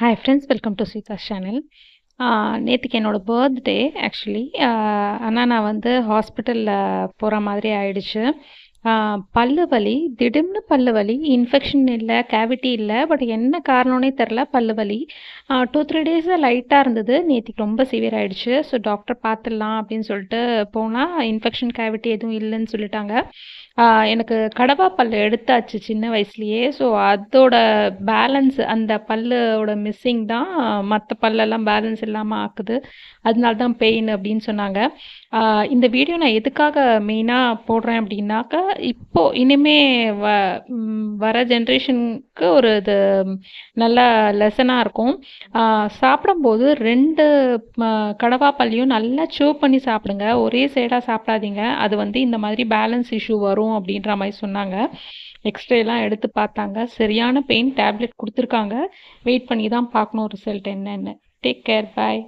Hi friends welcome to Seetha's channel நேற்றுக்கு என்னோடய birthday actually ஆனால் நான் வந்து ஹாஸ்பிட்டலில் போகிற மாதிரி ஆயிடுச்சு. பல்லு வலி திடீர்னு பல்லு வலி இன்ஃபெக்ஷன் இல்லை கேவிட்டி இல்லை பட் என்ன காரணம்னே தெரில பல்லு வலி டூ த்ரீ டேஸாக லைட்டாக இருந்தது. நேற்றுக்கு ரொம்ப சிவியர் ஆகிடுச்சு ஸோ டாக்டர் பார்த்துடலாம் அப்படின்னு சொல்லிட்டு போனால் இன்ஃபெக்ஷன் கேவிட்டி எதுவும் இல்லைன்னு சொல்லிட்டாங்க. எனக்கு கடவா பல்லு எடுத்தாச்சு சின்ன வயசுலேயே. ஸோ அதோட பேலன்ஸ் அந்த பல்லோட மிஸ்ஸிங் தான் மற்ற பல்லெல்லாம் பேலன்ஸ் இல்லாமல் ஆக்குது. அதனால தான் பெயின் அப்படின்னு சொன்னாங்க. இந்த வீடியோ நான் எதுக்காக மெயினாக போடுறேன் அப்படின்னாக்கா இப்போ இனிமே வ வர ஜென்ரேஷனுக்கு ஒரு இது நல்ல லெசனாக இருக்கும். சாப்பிடும்போது ரெண்டு கடவாப்பள்ளியும் நல்லா சூ பண்ணி சாப்பிடுங்க. ஒரே சைடாக சாப்பிடாதீங்க. அது வந்து இந்த மாதிரி பேலன்ஸ் இஷ்யூ வரும் அப்படின்ற மாதிரி சொன்னாங்க. எக்ஸ்ரேலாம் எடுத்து பார்த்தாங்க. சரியான பெயின் டேப்லெட் கொடுத்துருக்காங்க. வெயிட் பண்ணி தான் பார்க்கணும் ரிசல்ட் என்னன்னு. Take care bye